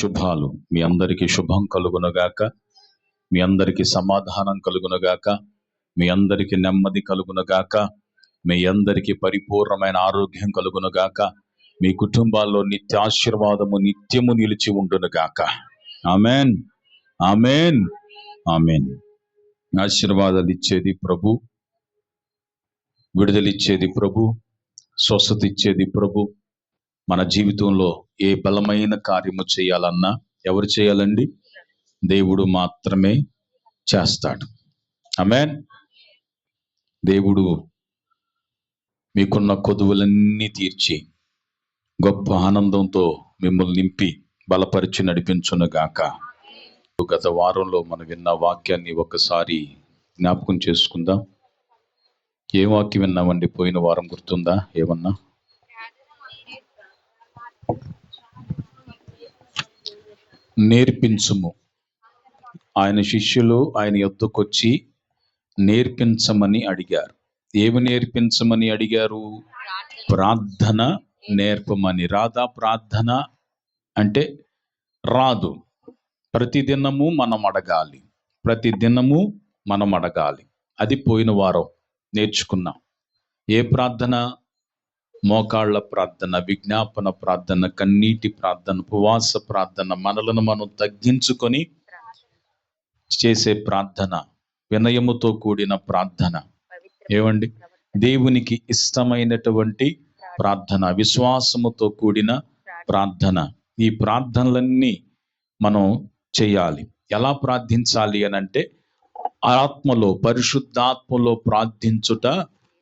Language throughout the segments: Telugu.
శుభాలు. మీ అందరికీ శుభం కలుగునగాక. మీ అందరికీ సమాధానం కలుగునగాక. మీ అందరికీ నెమ్మది కలుగునగాక. మీ అందరికీ పరిపూర్ణమైన ఆరోగ్యం కలుగునగాక. మీ కుటుంబాల్లో నిత్య ఆశీర్వాదము నిత్యము నిలిచి ఉండునుగాక. ఆమెన్. ఆమెన్. ఆమెన్. ఆశీర్వాదాలు ఇచ్చేది ప్రభు. విడుదలిచ్చేది ప్రభు. స్వస్థత ఇచ్చేది ప్రభు. మన జీవితంలో ఏ బలమైన కార్యము చేయాలన్నా ఎవరు చేయాలండి? దేవుడు మాత్రమే చేస్తాడు. అమెన్ దేవుడు మీకున్న కొదువులన్నీ తీర్చి గొప్ప ఆనందంతో మిమ్మల్ని నింపి బలపరిచి నడిపించునుగాక. గత వారంలో మనం విన్న వాక్యాన్ని ఒకసారి జ్ఞాపకం చేసుకుందాం. ఏ వాక్యం విన్నామండి? పోయిన వారం గుర్తుందా? ఏమన్నా? నేర్పించుము. ఆయన శిష్యులు ఆయన ఎద్దుకొచ్చి నేర్పించమని అడిగారు. ఏమి నేర్పించమని అడిగారు? ప్రార్థన నేర్పమని. రాదా ప్రార్థన అంటే రాదు. ప్రతిదినము మనం అడగాలి. ప్రతిదినము మనం అడగాలి. అది పోయిన వారం నేర్చుకున్నాం. ఏ ప్రార్థన? మోకాళ్ళ ప్రార్థన విజ్ఞాపన ప్రార్థన కన్నీటి ప్రార్థన ఉపవాస ప్రార్థన మనలను మనం తగ్గించుకొని చేసే ప్రార్థన వినయముతో కూడిన ప్రార్థన. ఏమండి? దేవునికి ఇష్టమైనటువంటి ప్రార్థన విశ్వాసముతో కూడిన ప్రార్థన. ఈ ప్రార్థనలన్నీ మనం చేయాలి. ఎలా ప్రార్థించాలి అని అంటే ఆత్మలో పరిశుద్ధాత్మలో ప్రార్థించుట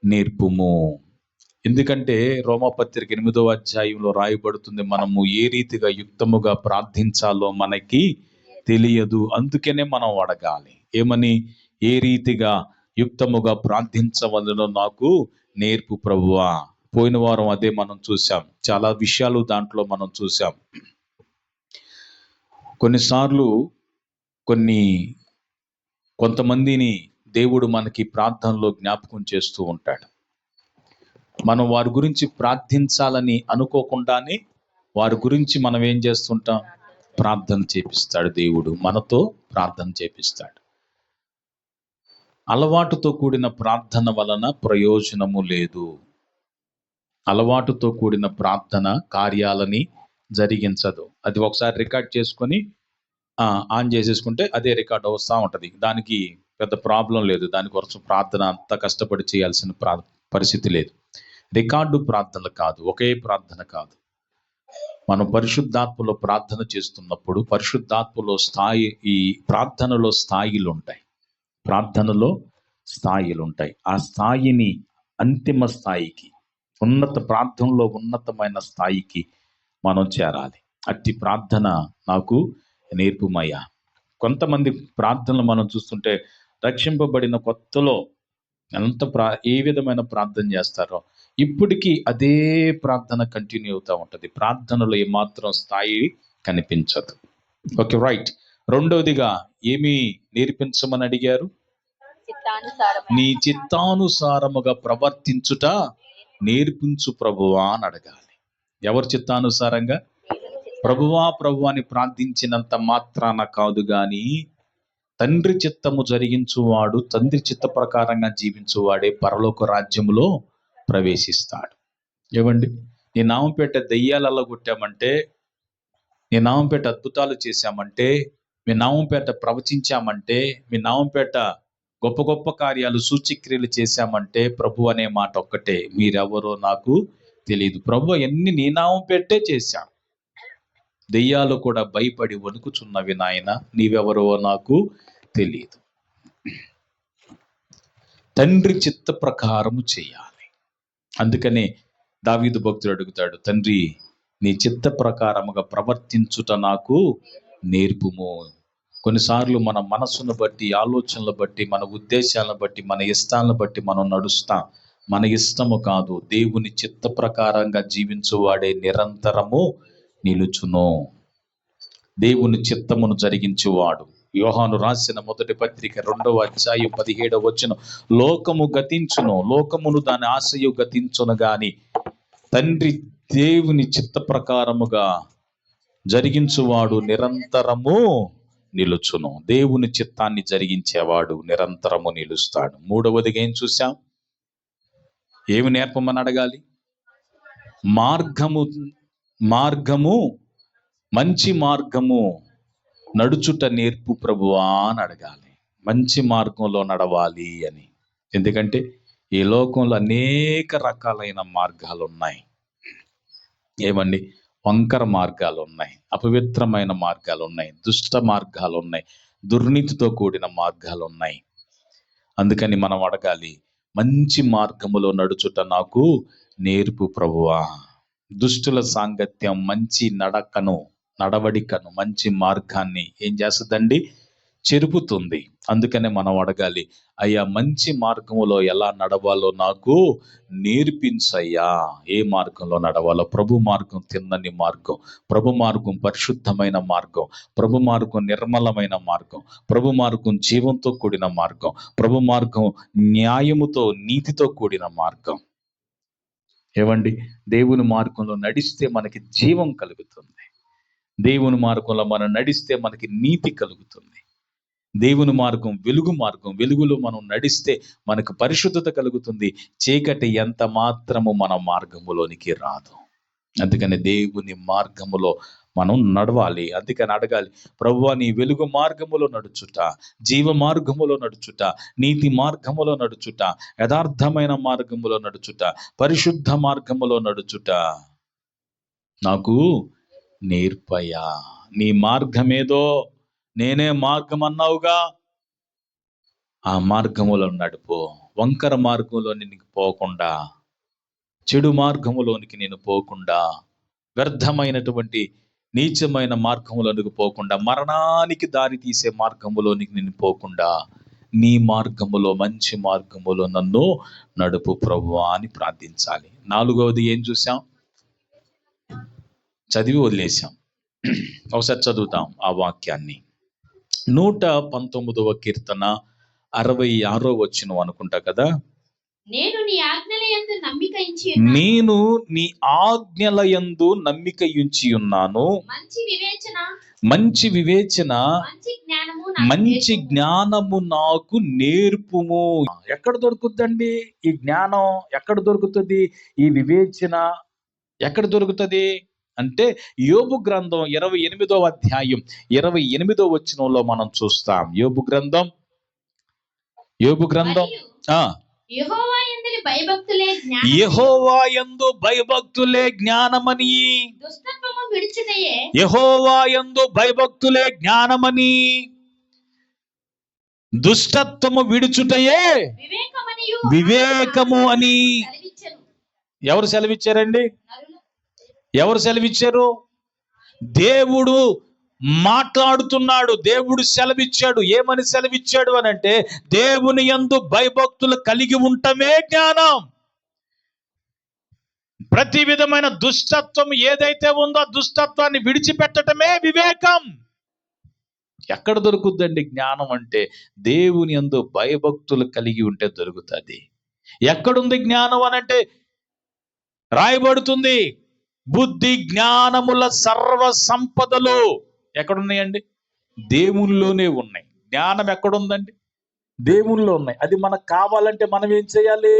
నేర్పుము. ఎందుకంటే రోమపత్రిక ఎనిమిదో అధ్యాయంలో రాయబడుతుంది మనము ఏ రీతిగా యుక్తముగా ప్రార్థించాలో మనకి తెలియదు అందుకనే మనం అడగాలి. ఏమని? ఏ రీతిగా యుక్తముగా ప్రార్థించవలనో నాకు నేర్పు ప్రభువా. పోయిన వారం అదే మనం చూసాం చాలా విషయాలు దాంట్లో మనం చూసాం కొన్నిసార్లు కొన్ని కొంతమందిని దేవుడు మనకి ప్రార్థనలో జ్ఞాపకం చేస్తూ ఉంటాడు. మనం వారి గురించి ప్రార్థించాలని అనుకోకుండానే వారి గురించి మనం ఏం చేస్తుంటాం? ప్రార్థన చేపిస్తాడు దేవుడు. మనతో ప్రార్థన చేపిస్తాడు. అలవాటుతో కూడిన ప్రార్థన వలన ప్రయోజనము లేదు. అలవాటుతో కూడిన ప్రార్థన కార్యాలని జరిగించదు. అది ఒకసారి రికార్డ్ చేసుకొని ఆన్ చేసేసుకుంటే అదే రికార్డ్ వస్తూ ఉంటుంది. దానికి పెద్ద ప్రాబ్లం లేదు. దాని కోసం ప్రార్థన అంత కష్టపడి చేయాల్సిన ప్రా పరిస్థితి లేదు. రికార్డు ప్రార్థనలు కాదు ఒకే ప్రార్థన కాదు. మనం పరిశుద్ధాత్మలో ప్రార్థన చేస్తున్నప్పుడు పరిశుద్ధాత్మలో స్థాయి ఈ ప్రార్థనలో స్థాయిలు ఉంటాయి. ప్రార్థనలో స్థాయిలు ఉంటాయి. ఆ స్థాయిని అంతిమ స్థాయికి ఉన్నత ప్రార్థనలో ఉన్నతమైన స్థాయికి మనం చేరాలి. అట్టి ప్రార్థన నాకు నేర్పుమయ్యా. కొంతమంది ప్రార్థనలు మనం చూస్తుంటే రక్షింపబడిన కొత్తలో ఎంత ప్రా ఏ విధమైన ప్రార్థన చేస్తారో ఇప్పటికీ అదే ప్రార్థన కంటిన్యూ అవుతూ ఉంటుంది. ప్రార్థనలో ఏమాత్రం స్థాయి కనిపించదు. ఓకే రైట్ రెండవదిగా ఏమి నేర్పించమని అడిగారు? నీ చిత్తానుసారముగా ప్రవర్తించుట నేర్పించు ప్రభువా అని అడగాలి. ఎవరి చిత్తానుసారంగా? ప్రభువా ప్రభు అని ప్రార్థించినంత మాత్రాన కాదు గాని తండ్రి చిత్తము జరిగించువాడు తండ్రి చిత్త ప్రకారంగా జీవించువాడే పరలోక రాజ్యములో ప్రవేశిస్తాడు. ఏమండి నీ నామంపేట దెయ్యాలలో కొట్టామంటే నీ నామంపేట అద్భుతాలు చేశామంటే మీ నామంపేట ప్రవచించామంటే మీ నామంపేట గొప్ప గొప్ప కార్యాలు సూచక్రియలు చేశామంటే ప్రభు అనే మాట ఒక్కటే. మీరెవరో నాకు తెలియదు ప్రభు ఎన్ని నీ నామం పెట్టే చేశాం దెయ్యాలు కూడా భయపడి వణుకుచున్నవి నాయన నీవెవరో నాకు తెలియదు తండ్రి చిత్త ప్రకారము చేయాలి. అందుకనే దావీదు భక్తుడు అడుగుతాడు తండ్రి నీ చిత్త ప్రకారముగా ప్రవర్తించుట నాకు నేర్పుము. కొన్నిసార్లు మన మనసును బట్టి ఆలోచనలు బట్టి మన ఉద్దేశాలను బట్టి మన ఇష్టాలను బట్టి మనం నడుస్తాం. మన ఇష్టము కాదు. దేవుని చిత్త ప్రకారంగా జీవించువాడే నిరంతరము నిలుచును. దేవుని చిత్తమును జరిగించేవాడు. యోహాను రాసిన మొదటి పత్రిక రెండవ అధ్యాయం పదిహేడవ వచ్చిన లోకము గతించును లోకమును దాని ఆశయు గతించును గాని తండ్రి దేవుని చిత్త ప్రకారముగా జరిగించువాడు నిరంతరము నిలుచును. దేవుని చిత్తాన్ని జరిగించేవాడు నిరంతరము నిలుస్తాడు. మూడవదిగా ఏం చూసాం ఏమి నేర్పమని అడగాలి? మార్గము మార్గము మంచి మార్గము నడుచుట నేర్పు ప్రభువా అని అడగాలి. మంచి మార్గంలో నడవాలి అని. ఎందుకంటే ఈ లోకంలో అనేక రకాలైన మార్గాలు ఉన్నాయి ఏమండి? వంకర మార్గాలు ఉన్నాయి అపవిత్రమైన మార్గాలు ఉన్నాయి దుష్ట మార్గాలు ఉన్నాయి దుర్నీతితో కూడిన మార్గాలు ఉన్నాయి అందుకని మనం అడగాలి మంచి మార్గములో నడుచుట నాకు నేర్పు ప్రభువా. దుష్టుల సాంగత్యం మంచి నడకను నడవడికను మంచి మార్గాన్ని ఏం చేస్తుందండి? చెరుపుతుంది. అందుకనే మనం అడగాలి అయ్యా మంచి మార్గంలో ఎలా నడవాలో నాకు నేర్పించయ్యా. ఏ మార్గంలో నడవాలో? ప్రభు మార్గం తిన్నని మార్గం ప్రభు మార్గం పరిశుద్ధమైన మార్గం ప్రభు మార్గం నిర్మలమైన మార్గం ప్రభు మార్గం జీవంతో కూడిన మార్గం ప్రభు మార్గం న్యాయముతో నీతితో కూడిన మార్గం. ఏమండి దేవుని మార్గంలో నడిస్తే మనకి జీవం కలుగుతుంది. దేవుని మార్గంలో మనం నడిస్తే మనకి నీతి కలుగుతుంది. దేవుని మార్గం వెలుగు మార్గం వెలుగులో మనం నడిస్తే మనకు పరిశుద్ధత కలుగుతుంది. చీకటి ఎంత మాత్రము మన మార్గములోనికి రాదు. అందుకని దేవుని మార్గములో మనం నడవాలి అందుకని అడగాలి ప్రభువా నీ వెలుగు మార్గములో నడుచుట జీవ మార్గములో నడుచుట నీతి మార్గములో నడుచుట యథార్థమైన మార్గములో నడుచుట పరిశుద్ధ మార్గములో నడుచుట. నాకు నేర్పయా. నీ మార్గమేదో నేనే మార్గం అన్నావుగా ఆ మార్గములో నడుపు. వంకర మార్గంలో నీకు పోకుండా. చెడు మార్గములోనికి నేను పోకుండా. వ్యర్థమైనటువంటి నీచమైన మార్గములోనికి పోకుండా. మరణానికి దారి తీసే మార్గములోనికి నేను పోకుండా. నీ మార్గములో మంచి మార్గములో నన్ను నడుపు ప్రభువా అని ప్రార్థించాలి. నాలుగవది ఏం చూసాం చదివి వదిలేసాం ఒకసారి చదువుతాం ఆ వాక్యాన్ని. నూట పంతొమ్మిదవ కీర్తన అరవై ఆరో వచ్చిన అనుకుంటా కదా? నేను నీ ఆజ్ఞల యందు నమ్మిక ఉంచి ఉన్నాను. మంచి వివేచన. మంచి వివేచన. మంచి జ్ఞానము నాకు మంచి నేర్పుము. జ్ఞానము నాకు నేర్పుము. ఎక్కడ దొరుకుతుందండి ఈ జ్ఞానం? ఎక్కడ దొరుకుతుంది? ఈ వివేచన ఎక్కడ దొరుకుతుంది? అంటే యోబు గ్రంథం ఇరవై ఎనిమిదో అధ్యాయం ఇరవై ఎనిమిదో వచనంలో మనం చూస్తాం. యోబు గ్రంథం యోబు గ్రంథం యెహోవా యందలి భయభక్తులే జ్ఞానమని యెహోవా యందు భయభక్తులే జ్ఞానమని. దుష్టత్వము విడుచుటయే వివేకము అని. ఎవరు సెలవిచ్చారండి? ఎవరు సెలవిచ్చారు? దేవుడు మాట్లాడుతున్నాడు దేవుడు సెలవిచ్చాడు. ఏమని సెలవిచ్చాడు అని అంటే దేవుని యందు భయభక్తులు కలిగి ఉండటమే జ్ఞానం. ప్రతి విధమైన దుష్టత్వం ఏదైతే ఉందో దుష్టత్వాన్ని విడిచిపెట్టడమే వివేకం. ఎక్కడ దొరుకుద్దండి జ్ఞానం అంటే దేవుని యందు భయభక్తులు కలిగి ఉంటే దొరుకుతుంది. ఎక్కడుంది జ్ఞానం అని అంటే రాయబడుతుంది. బుద్ధి జ్ఞానముల సర్వ సంపదలు ఎక్కడున్నాయండి? దేవునిలోనే ఉన్నాయి. జ్ఞానం ఎక్కడుందండి? దేవునిలో ఉన్నాయి. అది మనకు కావాలంటే మనం ఏం చేయాలి?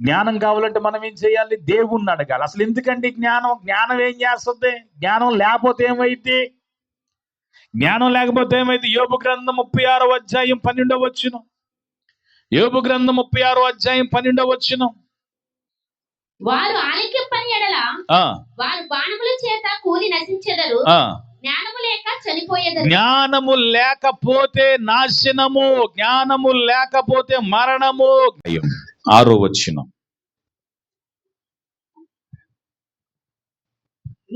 జ్ఞానం కావాలంటే మనం ఏం చేయాలి? దేవుణ్ణి అడగాలి. అసలు ఎందుకండి జ్ఞానం? జ్ఞానం ఏం చేస్తుంది? జ్ఞానం లేకపోతే ఏమైంది జ్ఞానం లేకపోతే ఏమైంది యోపు గ్రంథం ముప్పై ఆరో అధ్యాయం పన్నెండవ వచ్చును యోపు గ్రంథం ముప్పై ఆరో అధ్యాయం పన్నెండవ వచ్చును వారు ఆలక్యపని ఎడల వారు బాణముల చేత కూలి నశించెదరు. జ్ఞానము లేక చనిపోయేదరు. జ్ఞానము లేకపోతే నాశనము జ్ఞానము లేకపోతే మరణము. ఆరో వచ్చిన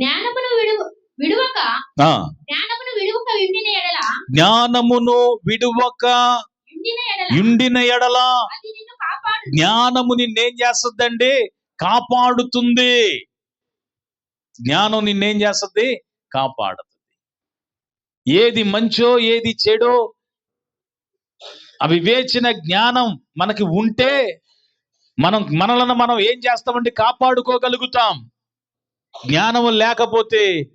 జ్ఞానమును విడు విడువక జ్ఞానమును విడువక విండిన ఎడల జ్ఞానమును విడువక విండిన ఎడల జ్ఞానము నిన్నేం చేస్తుందండి? కాపాడుతుంది. జ్ఞానం నిన్నేం చేస్తుంది? కాపాడుతుంది. ఏది మంచో ఏది చెడో అవివేచన జ్ఞానం మనకి ఉంటే మనం మనలను మనం ఏం చేస్తామంటే కాపాడుకోగలుగుతాం. జ్ఞానం లేకపోతే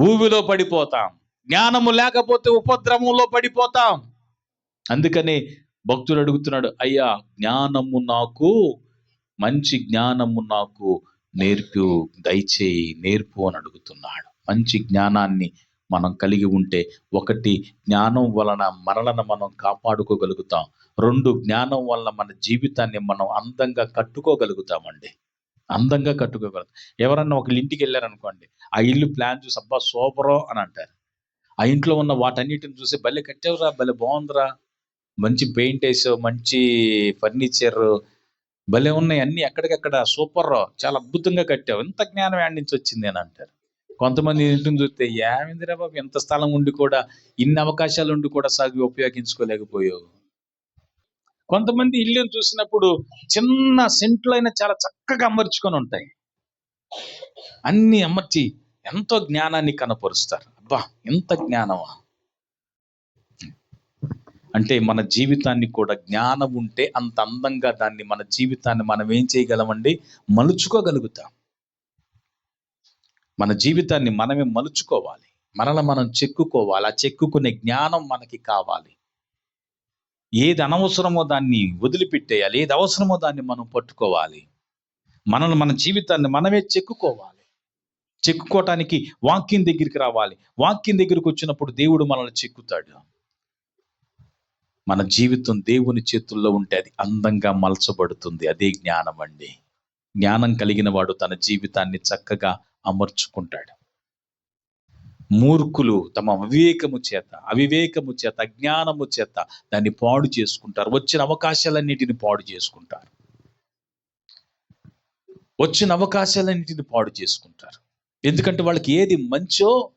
ఊవిలో పడిపోతాం. జ్ఞానము లేకపోతే ఉపద్రవంలో పడిపోతాం. అందుకని భక్తుడు అడుగుతున్నాడు అయ్యా జ్ఞానము నాకు మంచి జ్ఞానము నాకు నేర్పు దయచేయి నేర్పు అని అడుగుతున్నాడు. మంచి జ్ఞానాన్ని మనం కలిగి ఉంటే ఒకటి జ్ఞానం వలన మనలను మనం కాపాడుకోగలుగుతాం. రెండు జ్ఞానం వలన మన జీవితాన్ని మనం అందంగా కట్టుకోగలుగుతామండి. అందంగా కట్టుకోగలుగుతాం. ఎవరన్నా ఒక ఇంటికి వెళ్ళారనుకోండి ఆ ఇల్లు ప్లాన్ చూసి అబ్బా సూపరో అని అంటారు. ఆ ఇంట్లో ఉన్న వాటన్నిటిని చూసి భలే కట్టావురా భలే బాగుందిరా. మంచి పెయింట్ వేసావు మంచి ఫర్నిచర్ భలే ఉన్నాయి. అన్ని ఎక్కడికక్కడ సూపర్. చాలా అద్భుతంగా కట్టావు. ఇంత జ్ఞానం యాడ్ నుంచి వచ్చింది అని అంటారు. కొంతమంది ఇంటిని చూస్తే ఏమిందిరా బాబు ఎంత స్థలం ఉండి కూడా ఇన్ని అవకాశాలు ఉండి కూడా సాగి ఉపయోగించుకోలేకపోయావు. కొంతమంది ఇల్లుని చూసినప్పుడు చిన్న సెంట్లు అయినా చాలా చక్కగా అమర్చుకొని ఉంటాయి. అన్ని అమర్చి ఎంతో జ్ఞానాన్ని కనపరుస్తారు. అబ్బా ఎంత జ్ఞానమా! అంటే మన జీవితాన్ని కూడా జ్ఞానం ఉంటే అంత అందంగా దాన్ని మన జీవితాన్ని మనం ఏం చేయగలమండి? మలుచుకోగలుగుతాం. మన జీవితాన్ని మనమే మలుచుకోవాలి. మనల్ని మనం చెక్కుకోవాలి. ఆ చెక్కుకునే జ్ఞానం మనకి కావాలి. ఏది అనవసరమో దాన్ని వదిలిపెట్టేయాలి. ఏది అవసరమో దాన్ని మనం పట్టుకోవాలి. మనల్ని మన జీవితాన్ని మనమే చెక్కుకోవాలి. చెక్కుకోవటానికి వాక్యం దగ్గరికి రావాలి. వాక్యం దగ్గరికి వచ్చినప్పుడు దేవుడు మనల్ని చెక్కుతాడు. మన జీవితం దేవుని చేతుల్లో ఉంటే అది అందంగా మలచబడుతుంది. అదే జ్ఞానం అండి. జ్ఞానం కలిగిన వాడు తన జీవితాన్ని చక్కగా అమర్చుకుంటాడు. మూర్ఖులు తమ అవివేకము చేత అవివేకము చేత అజ్ఞానము చేత దాన్ని పాడు చేసుకుంటారు. వచ్చిన అవకాశాలన్నిటిని పాడు చేసుకుంటారు. వచ్చిన అవకాశాలన్నిటిని పాడు చేసుకుంటారు. ఎందుకంటే వాళ్ళకి ఏది మంచో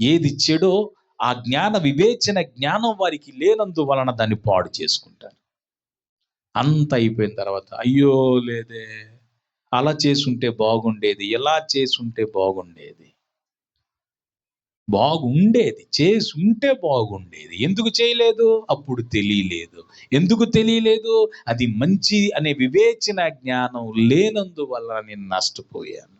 ఏది చెడో ఆ జ్ఞాన వివేచన జ్ఞానం వారికి లేనందు వలన దాన్ని పాడు చేసుకుంటారు. అంత అయిపోయిన తర్వాత అయ్యో లేదే అలా చేసుంటే బాగుండేది ఎలా చేసుంటే బాగుండేది. బాగుండేది చేసుంటే బాగుండేది. ఎందుకు చేయలేదు? అప్పుడు తెలియలేదు. ఎందుకు తెలియలేదు? అది మంచి అనే వివేచన జ్ఞానం లేనందువల్ల నేను నష్టపోయాను.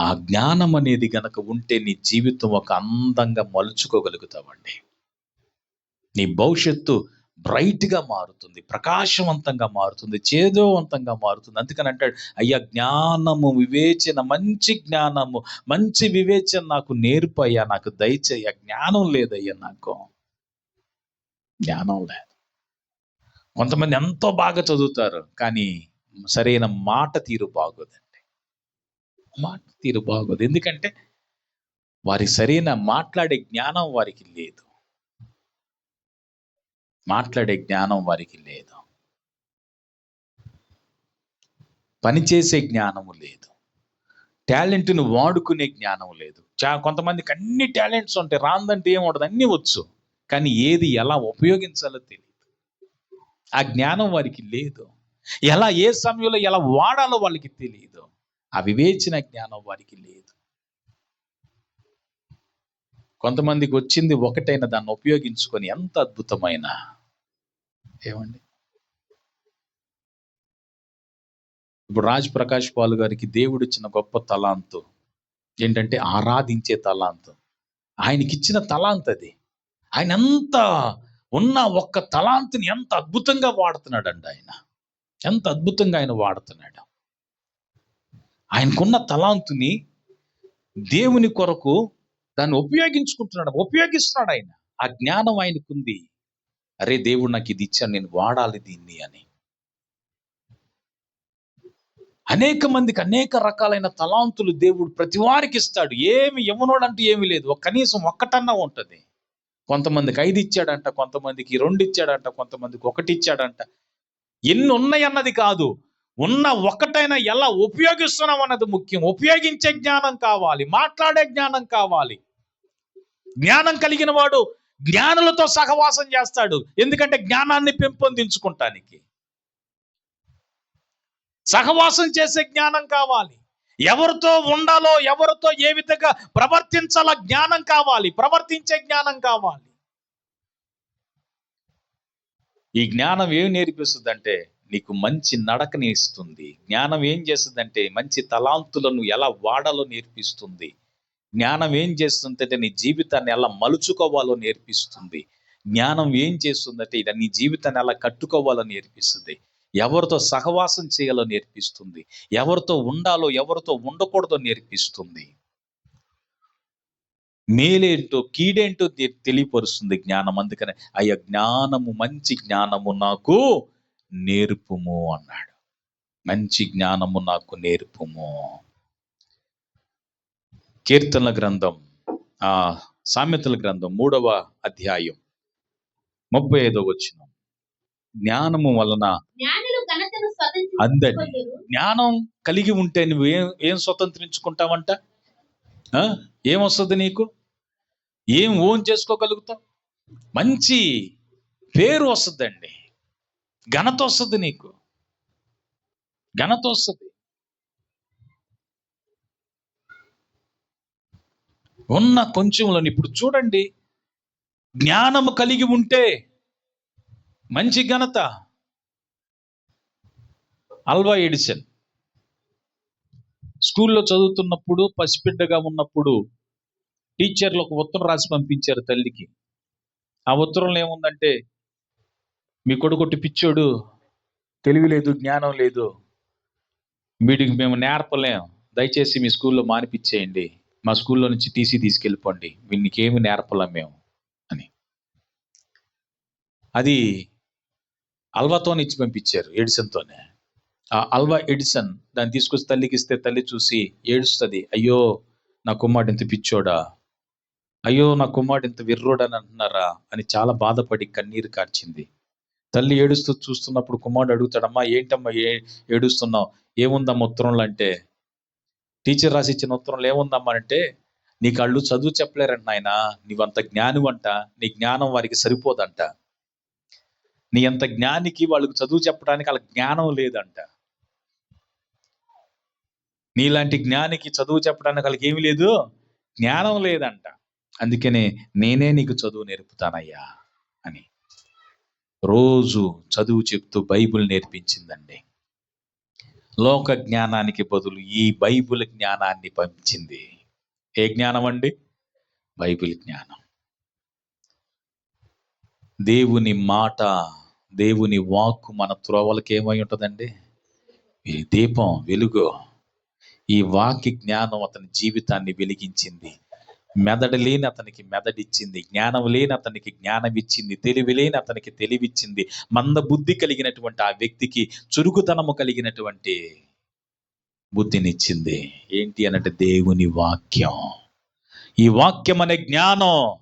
ఆ జ్ఞానం అనేది గనక ఉంటే నీ జీవితం ఒక అందంగా మలుచుకోగలుగుతావండి. నీ భవిష్యత్తు బ్రైట్గా మారుతుంది ప్రకాశవంతంగా మారుతుంది చేదోవంతంగా మారుతుంది. అందుకని అంటాడు అయ్యా జ్ఞానము వివేచన మంచి జ్ఞానము మంచి వివేచన నాకు నేర్పయ్యా నాకు దయచేయ జ్ఞానం లేదయ్యా నాకు. జ్ఞానం లేదు. కొంతమంది ఎంతో బాగా చదువుతారు కానీ సరైన మాట తీరు బాగోదండి మాట తీరు బాగోదు. ఎందుకంటే వారి సరైన మాట్లాడే జ్ఞానం వారికి లేదు. మాట్లాడే జ్ఞానం వారికి లేదు. పనిచేసే జ్ఞానము లేదు. టాలెంట్ను వాడుకునే జ్ఞానం లేదు. చా కొంతమందికి అన్ని టాలెంట్స్ ఉంటాయి. రాందంటే ఏమి ఉండదు అన్నీ వచ్చు. కానీ ఏది ఎలా ఉపయోగించాలో తెలియదు ఆ జ్ఞానం వారికి లేదు. ఎలా ఏ సమయంలో ఎలా వాడాలో వాళ్ళకి తెలియదు ఆ వివేచన జ్ఞానం వారికి లేదు. కొంతమందికి వచ్చింది ఒకటైన దాన్ని ఉపయోగించుకొని ఎంత అద్భుతమైన. ఏమండి? ఇప్పుడు రాజ్ ప్రకాష్ పాల్ గారికి దేవుడు ఇచ్చిన గొప్ప తలాంతు ఏంటంటే ఆరాధించే తలాంతు. ఆయనకి ఇచ్చిన తలాంత్ అది ఆయన ఎంత ఉన్న ఒక్క తలాంతుని ఎంత అద్భుతంగా వాడుతున్నాడండి ఆయన. ఎంత అద్భుతంగా ఆయన వాడుతున్నాడు. ఆయనకున్న తలాంతుని దేవుని కొరకు దాన్ని ఉపయోగించుకుంటున్నాడు ఉపయోగిస్తున్నాడు ఆయన. ఆ జ్ఞానం ఆయనకుంది. అరే దేవుడు నాకు ఇది ఇచ్చాను నేను వాడాలి దీన్ని అని. అనేక మందికి అనేక రకాలైన తలాంతులు దేవుడు ప్రతి వారికి ఇస్తాడు. ఏమి ఇవ్వనోడు అంటూ ఏమి లేదు. ఒక కనీసం ఒక్కటన్నా ఉంటుంది. కొంతమందికి ఐదు ఇచ్చాడంట కొంతమందికి రెండు ఇచ్చాడంట కొంతమందికి ఒకటి ఇచ్చాడంట. ఎన్ని ఉన్నాయన్నది కాదు. ఉన్న ఒకటైనా ఎలా ఉపయోగిస్తున్నాం అన్నది ముఖ్యం. ఉపయోగించే జ్ఞానం కావాలి మాట్లాడే జ్ఞానం కావాలి. జ్ఞానం కలిగిన వాడు జ్ఞానులతో సహవాసం చేస్తాడు. ఎందుకంటే జ్ఞానాన్ని పెంపొందించుకుంటానికి. సహవాసం చేసే జ్ఞానం కావాలి. ఎవరితో ఉండాలో ఎవరితో ఏ విధంగా ప్రవర్తించాలో జ్ఞానం కావాలి. ప్రవర్తించే జ్ఞానం కావాలి. ఈ జ్ఞానం ఏమి నేర్పిస్తుంది అంటే నీకు మంచి నడకని ఇస్తుంది. జ్ఞానం ఏం చేస్తుందంటే మంచి తలాంతులను ఎలా వాడాలో నేర్పిస్తుంది. జ్ఞానం ఏం చేస్తుందంటే నీ జీవితాన్ని ఎలా మలుచుకోవాలో నేర్పిస్తుంది. జ్ఞానం ఏం చేస్తుందంటే ఇది నీ జీవితాన్ని ఎలా కట్టుకోవాలో నేర్పిస్తుంది. ఎవరితో సహవాసం చేయాలో నేర్పిస్తుంది. ఎవరితో ఉండాలో ఎవరితో ఉండకూడదో నేర్పిస్తుంది. మేలేంటో కీడేంటో తెలియపరుస్తుంది జ్ఞానం. అందుకనే అయ్యా జ్ఞానము మంచి జ్ఞానము నాకు. నేర్పుము అన్నాడు. మంచి జ్ఞానము నాకు నేర్పుము. కీర్తనల గ్రంథం ఆ సామెతల గ్రంథం మూడవ అధ్యాయం ముప్పై ఐదో వచ్చిన జ్ఞానము వలన అందండి జ్ఞానం కలిగి ఉంటే నువ్వు ఏం ఏం స్వతంత్రించుకుంటావంట? ఆ? ఏమొస్తుంది నీకు? ఏం ఓన్ చేసుకోగలుగుతావు? మంచి పేరు వస్తుందండి. ఘనత వస్తుంది నీకు. ఘనత వస్తుంది ఉన్న కొంచెంలో ఇప్పుడు చూడండి జ్ఞానము కలిగి ఉంటే మంచి ఘనత. Alva Edison. స్కూల్లో చదువుతున్నప్పుడు పసిబిడ్డగా ఉన్నప్పుడు టీచర్లు ఒక ఉత్తరం రాసి పంపించారు తల్లికి. ఆ ఉత్తరంలో ఏముందంటే మీ కొడుకొట్టి పిచ్చోడు. తెలివి లేదు జ్ఞానం లేదు. వీటికి మేము నేర్పలేం. దయచేసి మీ స్కూల్లో మానిపించేయండి. మా స్కూల్లో నుంచి టీసీ తీసుకెళ్ళిపోండి. వీనికి ఏమి నేర్పలేం మేము అని. అది అల్వాతోనే ఇచ్చి పంపించారు ఎడిసన్తోనే. ఆ అల్వా ఎడిసన్ దాన్ని తీసుకొచ్చి తల్లికి ఇస్తే తల్లి చూసి ఏడుస్తుంది అయ్యో నా కుమ్మాడు ఇంత పిచ్చోడా? అయ్యో నా కుమ్మాడు ఇంత విర్రోడని అంటున్నారా? అని చాలా బాధపడి కన్నీరు కార్చింది. తల్లి ఏడుస్తూ చూస్తున్నప్పుడు కుమారుడు అడుగుతాడమ్మా ఏంటమ్మా ఏ ఏడుస్తున్నావు? ఏముందమ్మా ఉత్తరంలో అంటే? టీచర్ రాసి ఇచ్చిన ఉత్తరంలో ఏముందమ్మా? అంటే నీ కళ్ళు చదువు చెప్పలేరంట నాయన నీవంత జ్ఞానం అంట నీ జ్ఞానం వారికి సరిపోదంట. నీ అంత జ్ఞానికి వాళ్ళకి చదువు చెప్పడానికి వాళ్ళకి జ్ఞానం లేదంట. నీలాంటి జ్ఞానికి చదువు చెప్పడానికి వాళ్ళకి ఏమీ లేదు జ్ఞానం లేదంట. అందుకనే నేనే నీకు చదువు నేర్పుతానయ్యా అని. రోజు చదువు చెప్తూ బైబిల్ నేర్పించిందండి. లోక జ్ఞానానికి బదులు ఈ బైబిల్ జ్ఞానాన్ని పంపించింది. ఏ జ్ఞానం అండి? బైబిల్ జ్ఞానం. దేవుని మాట దేవుని వాక్కు మన త్రోవలకి ఏమై ఉంటుందండి? ఈ దీపం వెలుగు. ఈ వాక్య జ్ఞానం అతని జీవితాన్ని వెలిగించింది. మెదడు లేని అతనికి మెదడిచ్చింది జ్ఞానం లేని అతనికి జ్ఞానం ఇచ్చింది తెలివి లేని అతనికి తెలివిచ్చింది మంద బుద్ధి కలిగినటువంటి ఆ వ్యక్తికి చురుకుతనము కలిగినటువంటి బుద్ధినిచ్చింది. ఏంటి అనంటే దేవుని వాక్యం. ఈ వాక్యం అనే జ్ఞానం.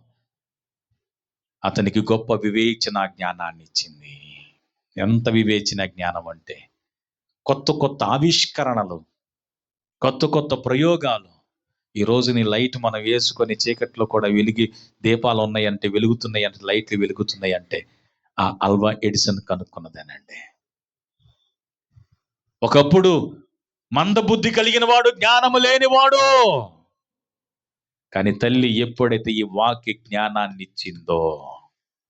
అతనికి గొప్ప వివేచన జ్ఞానాన్ని ఇచ్చింది ఎంత వివేచన జ్ఞానం అంటే కొత్త కొత్త ఆవిష్కరణలు కొత్త కొత్త ప్రయోగాలు ఈ రోజు నీ లైట్ మనం వేసుకొని చీకట్లో కూడా వెలిగి దీపాలు ఉన్నాయంటే వెలుగుతున్నాయి అంటే లైట్లు వెలుగుతున్నాయి అంటే ఆ అల్వా ఎడిసన్ కనుక్కున్నదేనండి. ఒకప్పుడు మందబుద్ధి కలిగిన వాడు జ్ఞానము లేనివాడు. కానీ తల్లి ఎప్పుడైతే ఈ వాక్య జ్ఞానాన్ని ఇచ్చిందో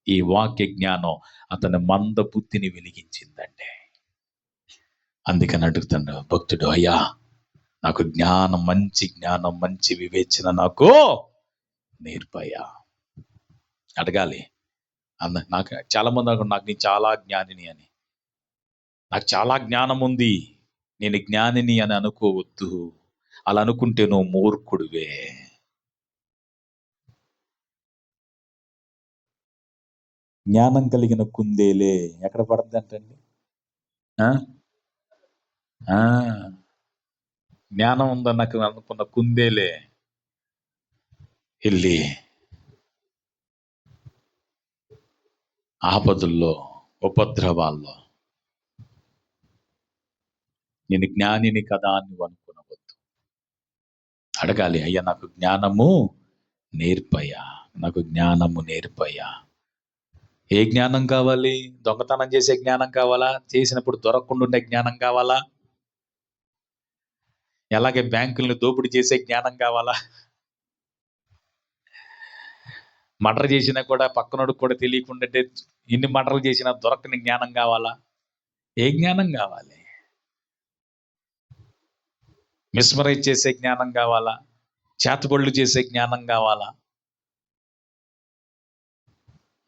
ఈ వాక్య జ్ఞానం అతని మంద బుద్ధిని వెలిగించిందండి అందుకని అడుగుతాడు భక్తుడు అయ్యా నాకు జ్ఞానం మంచి జ్ఞానం మంచి వివేచన నాకు నేర్పయ్యా అడగాలి. అన్న నాకు చాలా మంది నాకు నేను చాలా జ్ఞానిని అని. నాకు చాలా జ్ఞానం ఉంది. నేను జ్ఞానిని అని అనుకోవద్దు. అలా అనుకుంటే నువ్వు మూర్ఖుడివే. జ్ఞానం కలిగిన కుందేలే. ఎక్కడ పడుతుంది అంటండి జ్ఞానం ఉందని నాకు అనుకున్న కుందేలే? వెళ్ళి ఆపదల్లో ఉపద్రవాల్లో. నేను జ్ఞానిని కదా అని అనుకునవద్దు. అడగాలి అయ్యా నాకు జ్ఞానము నేర్పయ్యా నాకు జ్ఞానము నేర్పయ్యా. ఏ జ్ఞానం కావాలి? దొంగతనం చేసే జ్ఞానం కావాలా? చేసినప్పుడు దొరకకుండా ఉండే జ్ఞానం కావాలా? ఎలాగే బ్యాంకులను దోపిడీ చేసే జ్ఞానం కావాలా? మటర్ చేసినా కూడా పక్కనోడు కూడా తెలియకుండా ఎన్ని మటర్లు చేసినా దొరకని జ్ఞానం కావాలా? ఏ జ్ఞానం కావాలి? మిస్మరైజ్ చేసే జ్ఞానం కావాలా? చేతబళ్ళు చేసే జ్ఞానం కావాలా?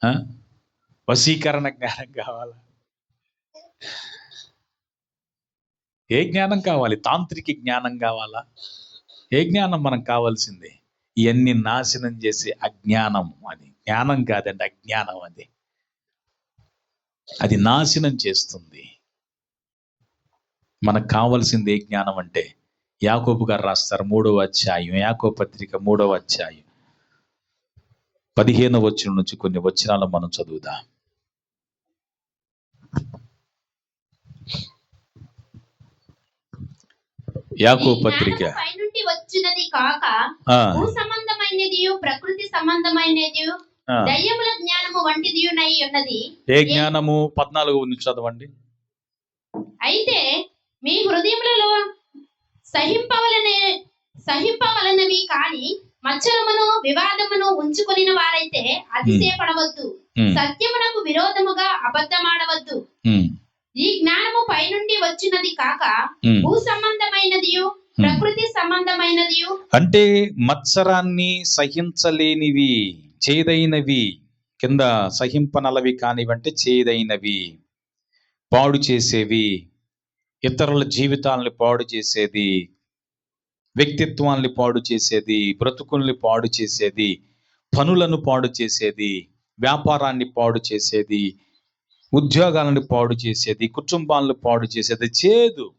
ఆ? వశీకరణ జ్ఞానం కావాలా? ఏ జ్ఞానం కావాలి? తాంత్రిక జ్ఞానం కావాలా? ఏ జ్ఞానం మనకు కావాల్సింది? ఇవన్నీ నాశనం చేసే అజ్ఞానం అది. జ్ఞానం కాదండి అజ్ఞానం అది. అది నాశనం చేస్తుంది. మనకు కావాల్సింది ఏ జ్ఞానం అంటే యాకోబు గారు రాస్తారు మూడవ అధ్యాయం యాకో పత్రిక మూడవ అధ్యాయం. పదిహేను వచ్చిన నుంచి కొన్ని వచనాలు మనం చదువుదాం. యాకో పత్రిక జ్ఞానము పైనుండి వచ్చినది కాక భూ సంబంధమైనది ప్రకృతి సంబంధమైనది. దయ్యముల జ్ఞానము వంటిదియునై ఉన్నది. ఏ జ్ఞానము? పద్నాలుగు నుంచి చదవండి అయితే మీ హృదయములలో సహింపవలనే సహింపవలనవి కాని మచ్చరమును వివాదమును ఉంచుకొనిన వారైతే అతిశయపడవద్దు. సత్యమునకు విరోధముగా అబద్ధమాడవద్దు. ఈ జ్ఞానము పైనుండి వచ్చినది కాక. భూ సంబంధమైనదియు ప్రకృతి సంబంధమైనదియు అంటే మత్సరాన్ని సహించలేనివి చేదైనవి కింద సహింపనలవి కానివంటే చేదైనవి పాడు చేసేవి ఇతరుల జీవితాలని పాడు చేసేది వ్యక్తిత్వాన్ని పాడు చేసేది బ్రతుకుల్ని పాడు చేసేది పనులను పాడు చేసేది వ్యాపారాన్ని పాడు చేసేది ఉద్యోగాలను పాడు చేసేది కుటుంబాలను పాడు చేసేది చేదు.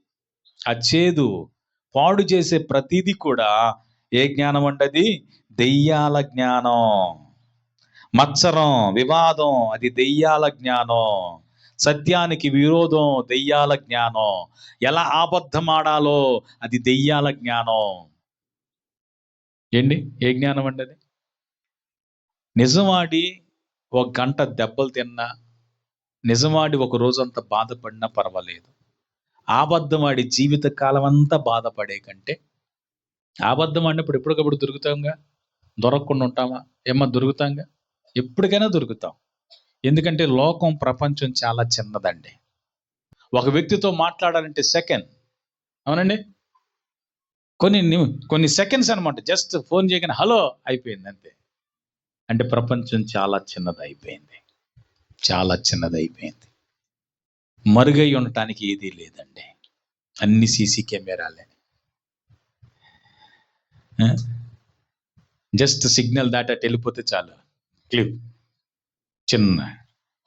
ఆ చేదు పాడు చేసే ప్రతిదీ కూడా ఏ జ్ఞానం అంటది దెయ్యాల జ్ఞానం. మత్సరం వివాదం అది దెయ్యాల జ్ఞానం. సత్యానికి విరోధం దెయ్యాల జ్ఞానం. ఎలా ఆబద్ధమాడాలో ఆడాలో అది దెయ్యాల జ్ఞానం. ఏంటి? ఏ జ్ఞానం అండి అది? నిజమాడి ఒక గంట దెబ్బలు తిన్నా నిజమాడి ఒక రోజంతా బాధపడినా పర్వాలేదు. ఆబద్ధవాడి జీవిత కాలం అంతా బాధపడే కంటే ఆబద్ధం అన్నప్పుడు ఎప్పటికప్పుడు దొరుకుతాంగా? దొరకకుండా ఉంటామా? ఏమో దొరుకుతాంగా? ఎప్పటికైనా దొరుకుతాం. ఎందుకంటే లోకం ప్రపంచం చాలా చిన్నదండి. ఒక వ్యక్తితో మాట్లాడాలంటే సెకండ్. అవునండి? కొన్ని కొన్ని సెకండ్స్ అనమాట జస్ట్ ఫోన్ చేయగానే హలో అయిపోయింది అంతే. అంటే ప్రపంచం చాలా చిన్నది అయిపోయింది చాలా చిన్నది అయిపోయింది మరుగై ఉండటానికి ఏదీ లేదండి. అన్ని సీసీ కెమెరాలే. జస్ట్ సిగ్నల్ దాటా వెళ్ళిపోతే చాలు. క్లిప్ చిన్న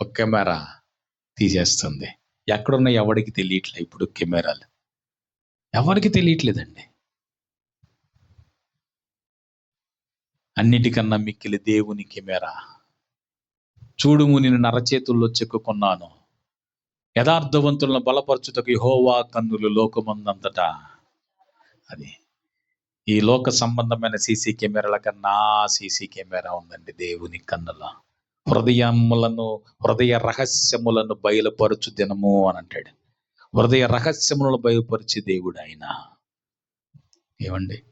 ఒక కెమెరా తీసేస్తుంది. ఎక్కడున్నా ఎవరికి తెలియట్లే ఇప్పుడు కెమెరాలు. ఎవరికి తెలియట్లేదండి. అన్నిటికన్నా మిక్కిలి దేవుని కెమెరా. చూడుము నేను నరచేతుల్లో చెక్కుకున్నాను. యథార్థవంతులను బలపరచుటకు హోవా కన్నులు లోకమందంతటా. అది ఈ లోక సంబంధమైన సీసీ కెమెరాల కన్నా సీసీ కెమెరా ఉందండి దేవుని కన్నులో. హృదయములను హృదయ రహస్యములను బయలుపరచు దినము అని అంటాడు. హృదయ రహస్యములను బయలుపరిచే దేవుడు ఆయన. ఏమండి?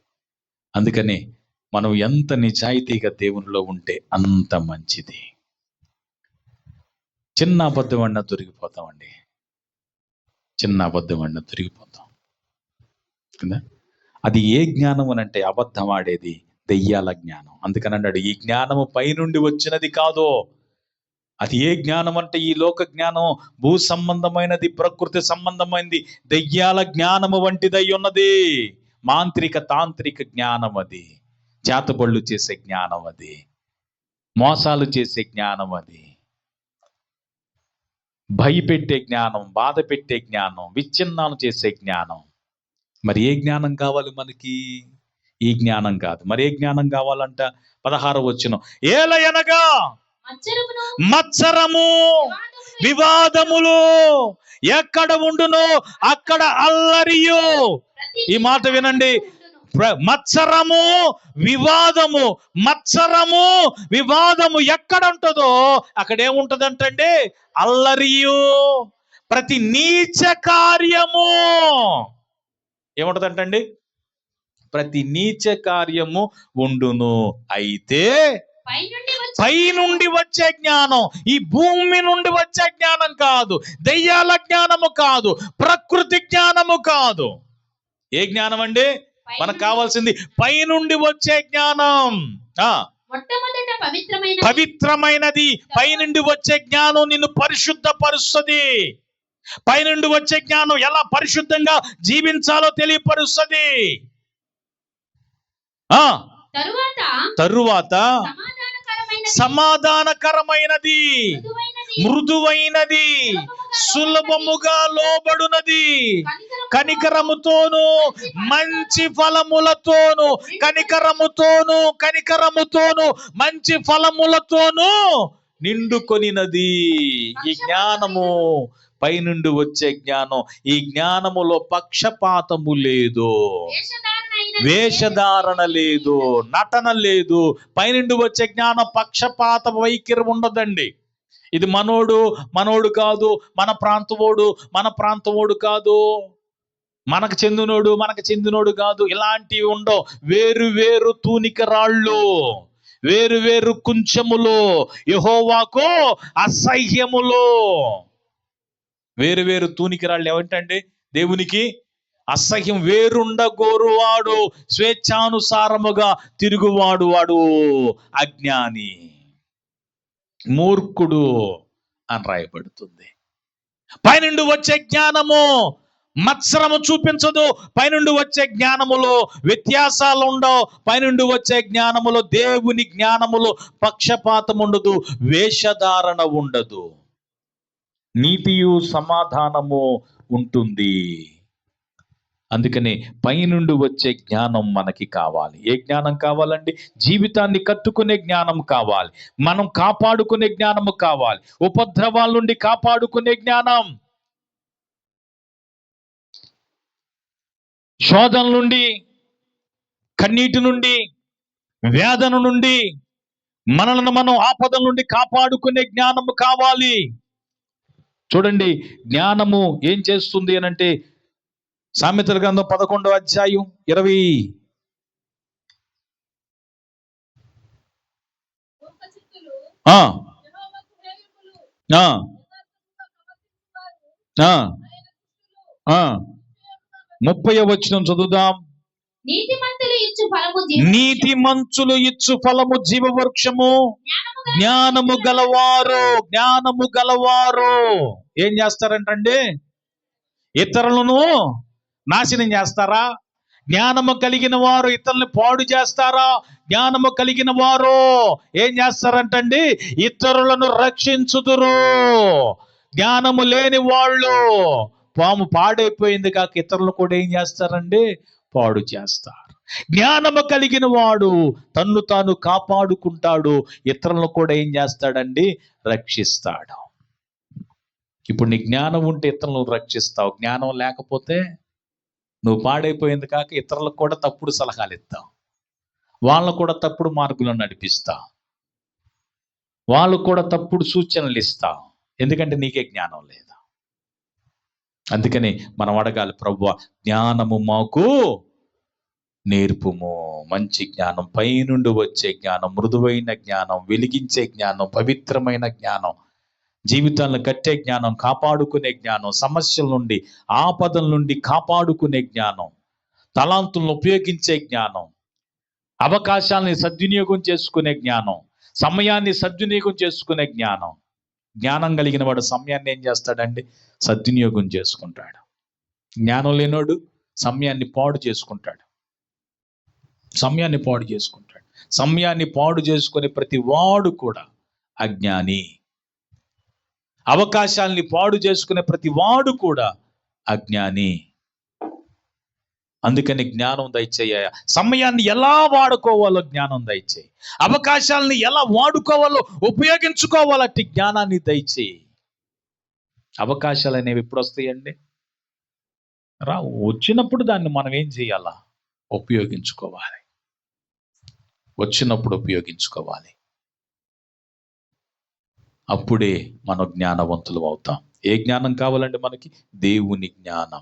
అందుకని మనం ఎంత నిజాయితీగా దేవునిలో ఉంటే అంత మంచిది. చిన్న అబద్ధం అన్నా దొరికిపోతామండి చిన్న అబద్ధం అన్నా దొరికిపోతాం కదా? అది ఏ జ్ఞానం అని అంటే అబద్ధం ఆడేది దెయ్యాల జ్ఞానం. అందుకని అన్నాడు ఈ జ్ఞానము పైనుండి వచ్చినది కాదు అది ఏ జ్ఞానం అంటే ఈ లోక జ్ఞానం? భూ సంబంధమైనది ప్రకృతి సంబంధమైనది దెయ్యాల జ్ఞానము వంటిదై ఉన్నది. మాంత్రిక తాంత్రిక జ్ఞానం అది. చేతబళ్ళు చేసే జ్ఞానం అది. మోసాలు చేసే జ్ఞానం అది. భయపెట్టే జ్ఞానం బాధ పెట్టే జ్ఞానం విచ్ఛిన్నాలు చేసే జ్ఞానం. మరి ఏ జ్ఞానం కావాలి మనకి? ఈ జ్ఞానం కాదు. మరి ఏ జ్ఞానం కావాలంట? పదహారు వచ్చిన ఏలయనగా మత్సరము వివాదములు ఎక్కడ ఉండునో అక్కడ అల్లరియు. ఈ మాట వినండి. మత్సరము వివాదము మత్సరము వివాదము ఎక్కడ ఉంటుందో అక్కడ ఏముంటదంటండి అల్లరియు ప్రతి నీచ కార్యము. ఏముంటదంటండి? ప్రతి నీచ కార్యము ఉండును. అయితే పై నుండి వచ్చే జ్ఞానం ఈ భూమి నుండి వచ్చే జ్ఞానం కాదు. దెయ్యాల జ్ఞానము కాదు. ప్రకృతి జ్ఞానము కాదు. ఏ జ్ఞానం అండి మనకు కావాల్సింది పై నుండి వచ్చే జ్ఞానం. పవిత్రమైనది. పైనుండి వచ్చే జ్ఞానం నిన్ను పరిశుద్ధపరుస్తుంది. పైనుండి వచ్చే జ్ఞానం ఎలా పరిశుద్ధంగా జీవించాలో తెలియపరుస్తుంది. ఆ. తరువాత సమాధానకరమైనది. మృదువైనది, సులభముగా లోబడునది. కనికరము, కనికరముతోను మంచి ఫలములతోను. కనికరముతోను కనికరముతోను మంచి ఫలములతోను నిండుకొనినది. ఈ జ్ఞానము పైనుండి వచ్చే జ్ఞానం. ఈ జ్ఞానములో పక్షపాతము లేదు. వేషధారణ లేదు నటన లేదు పైనుండి వచ్చే జ్ఞాన పక్షపాత వైఖరి ఉండదండి. ఇది మనోడు మనోడు కాదు మన ప్రాంతవోడు మన ప్రాంతవోడు కాదు. మనకు చెందినోడు మనకు చెందినోడు కాదు ఇలాంటివి ఉండవు. వేరు వేరు తూనిక రాళ్ళు వేరు వేరు కుంచములు యహోవాకు అసహ్యములు. వేరు వేరు తూనిక రాళ్ళు ఏమిటండి దేవునికి అసహ్యం వేరుండగోరువాడు స్వేచ్ఛానుసారముగా తిరుగువాడు వాడు అజ్ఞాని. మూర్ఖుడు అని రాయబడుతుంది. పైనుండి వచ్చే జ్ఞానము మత్సరము చూపించదు. పైనుండి వచ్చే జ్ఞానములో వ్యత్యాసాలు ఉండవు. పైనుండి వచ్చే జ్ఞానములో దేవుని జ్ఞానములో పక్షపాతం ఉండదు. వేషధారణ ఉండదు. నీతియు సమాధానము ఉంటుంది. అందుకని పైనుండి వచ్చే జ్ఞానం మనకి కావాలి. ఏ జ్ఞానం కావాలండి? జీవితాన్ని కట్టుకునే జ్ఞానం కావాలి. మనం కాపాడుకునే జ్ఞానము కావాలి. ఉపద్రవాల నుండి కాపాడుకునే జ్ఞానం. శోధన నుండి కన్నీటి నుండి వేదన నుండి మనల్ని మనం ఆపదల నుండి కాపాడుకునే జ్ఞానము కావాలి. చూడండి జ్ఞానము ఏం చేస్తుంది అనంటే సామెతల గ్రంథం పదకొండో అధ్యాయం ఇరవై. ముప్పై వచనం చదువుదాం. నీతి మంచులు ఇచ్చు ఫలము జీవవృక్షము జ్ఞానము గల జ్ఞానము గలవారు జ్ఞానము గలవారు. ఏం చేస్తారంటండి? ఇతరులను నాశనం చేస్తారా? జ్ఞానము కలిగిన వారు ఇతరులను పాడు చేస్తారా? జ్ఞానము కలిగిన వారు ఏం చేస్తారంటండి? ఇతరులను రక్షించుదురు. జ్ఞానము లేని వాళ్ళు పాము పాడైపోయింది కాక ఇతరులు కూడా ఏం చేస్తారండి? పాడు చేస్తారు. జ్ఞానము కలిగిన వాడు తన్ను తాను కాపాడుకుంటాడు. ఇతరులను కూడా ఏం చేస్తాడండి? రక్షిస్తాడు. ఇప్పుడు నీ జ్ఞానం ఉంటే ఇతరులను రక్షిస్తావు. జ్ఞానం లేకపోతే నువ్వు పాడైపోయింది కాక ఇతరులకు కూడా తప్పుడు సలహాలు ఇస్తావు. వాళ్ళకు కూడా తప్పుడు మార్గులను నడిపిస్తావు. వాళ్ళకు కూడా తప్పుడు సూచనలు ఇస్తావు. ఎందుకంటే నీకే జ్ఞానం లేదు. అందుకని మనం అడగాలి ప్రభు జ్ఞానము మాకు నేర్పుము. మంచి జ్ఞానం పైనుండి వచ్చే జ్ఞానం మృదువైన జ్ఞానం వెలిగించే జ్ఞానం పవిత్రమైన జ్ఞానం జీవితాలను కట్టే జ్ఞానం కాపాడుకునే జ్ఞానం సమస్యల నుండి ఆపదల నుండి కాపాడుకునే జ్ఞానం తలాంతులను ఉపయోగించే జ్ఞానం అవకాశాలని సద్వినియోగం చేసుకునే జ్ఞానం సమయాన్ని సద్వినియోగం చేసుకునే జ్ఞానం. జ్ఞానం కలిగిన వాడు సమయాన్ని ఏం చేస్తాడండి? సద్వినియోగం చేసుకుంటాడు. జ్ఞానం లేనోడు సమయాన్ని పాడు చేసుకుంటాడు. సమయాన్ని పాడు చేసుకుంటాడు. సమయాన్ని పాడు చేసుకునే ప్రతి వాడు కూడా అజ్ఞాని. అవకాశాల్ని పాడు చేసుకునే ప్రతి వాడు కూడా అజ్ఞాని. అందుకని జ్ఞానం దయచేయ. సమయాన్ని ఎలా వాడుకోవాలో జ్ఞానం దయచేయి. అవకాశాలని ఎలా వాడుకోవాలో ఉపయోగించుకోవాలంటే జ్ఞానాన్ని దయచేయి. అవకాశాలు అనేవి ఎప్పుడు వస్తాయండి? రా వచ్చినప్పుడు దాన్ని మనం ఏం చేయాలా? ఉపయోగించుకోవాలి. వచ్చినప్పుడు ఉపయోగించుకోవాలి. అప్పుడే మనం జ్ఞానవంతులు అవుతాం. ఏ జ్ఞానం కావాలండి మనకి? దేవుని జ్ఞానం.